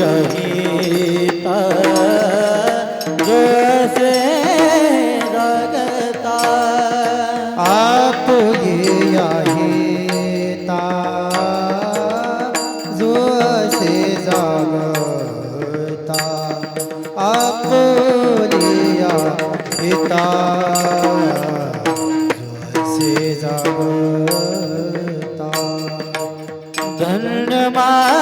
गीता। जसे जगता। आप गया गीता जसे जगता। आप लिया गीता जसे जगता। धन्यवाद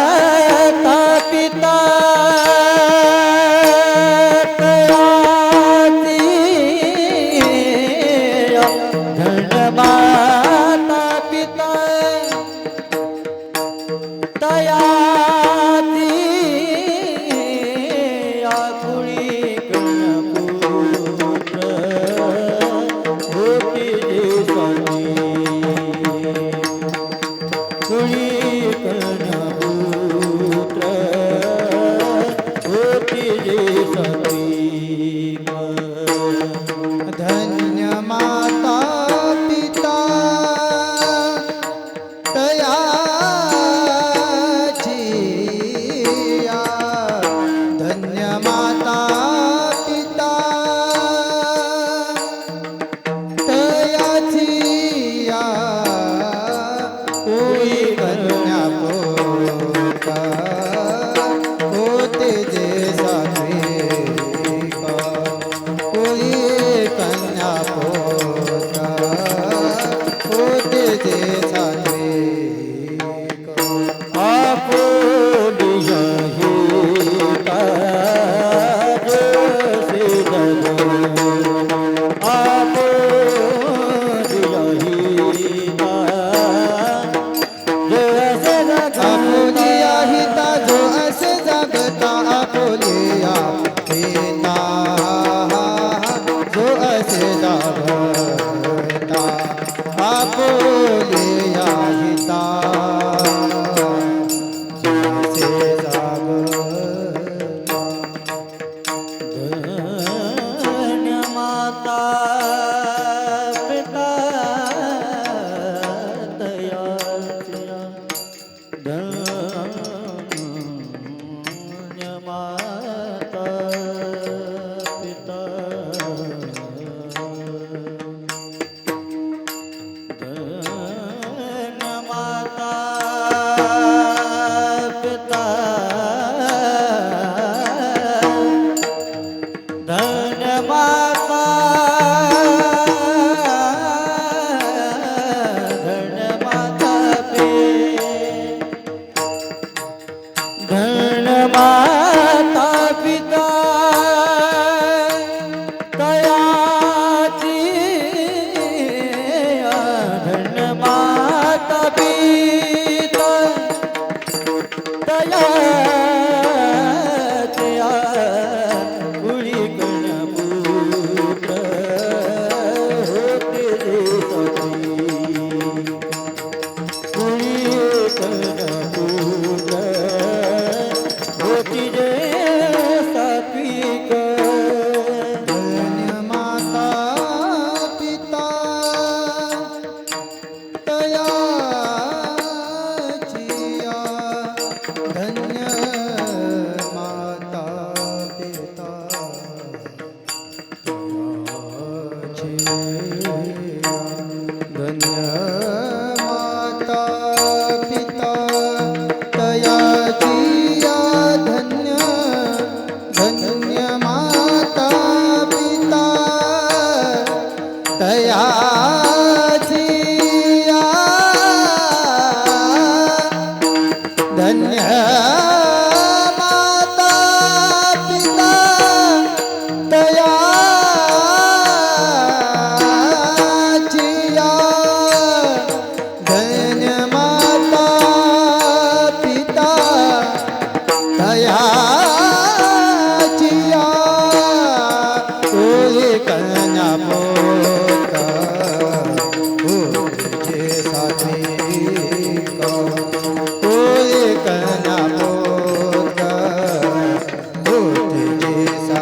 বাবা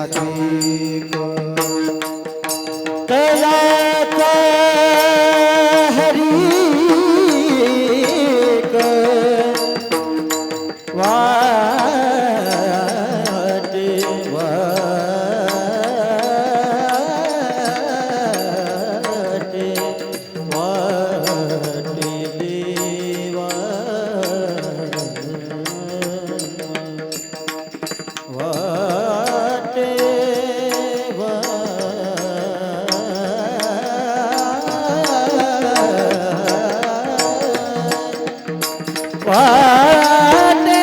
शतम् பாட்டே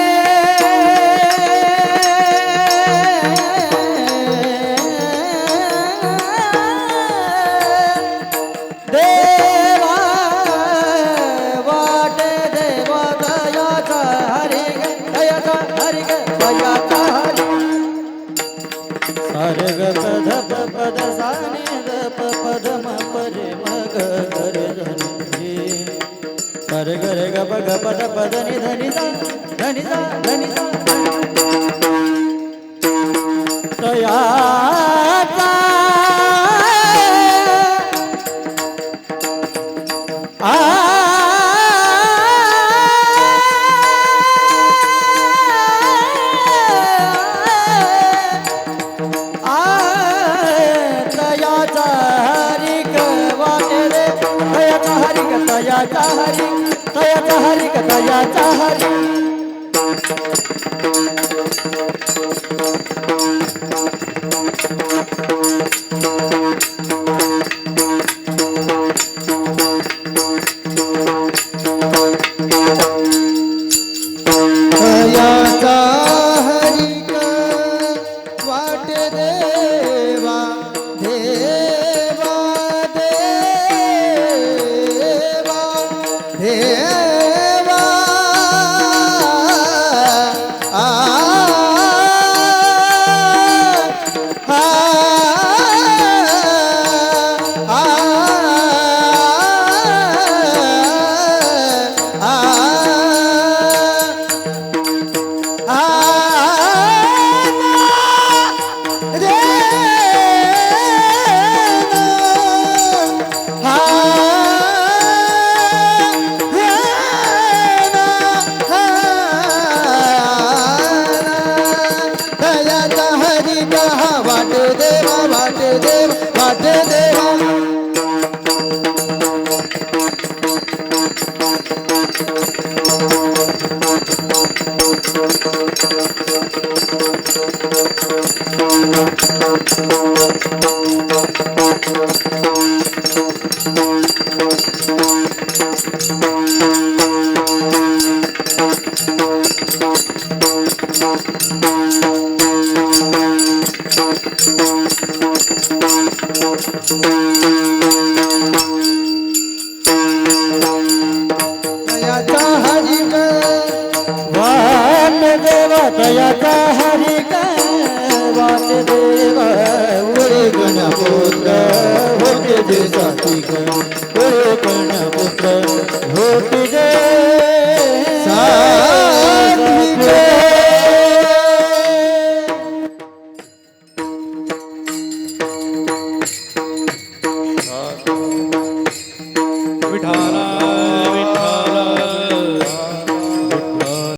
தேவாட்டே தேவதயா ஹரிக தயா ஹரிக தயா दयाचा हरी दयाचा हरी का दयाचा हरी. É. ಗಣಪುತ್ರ ಓ ಗಣಪುತ್ರ ಹೋಪಿದ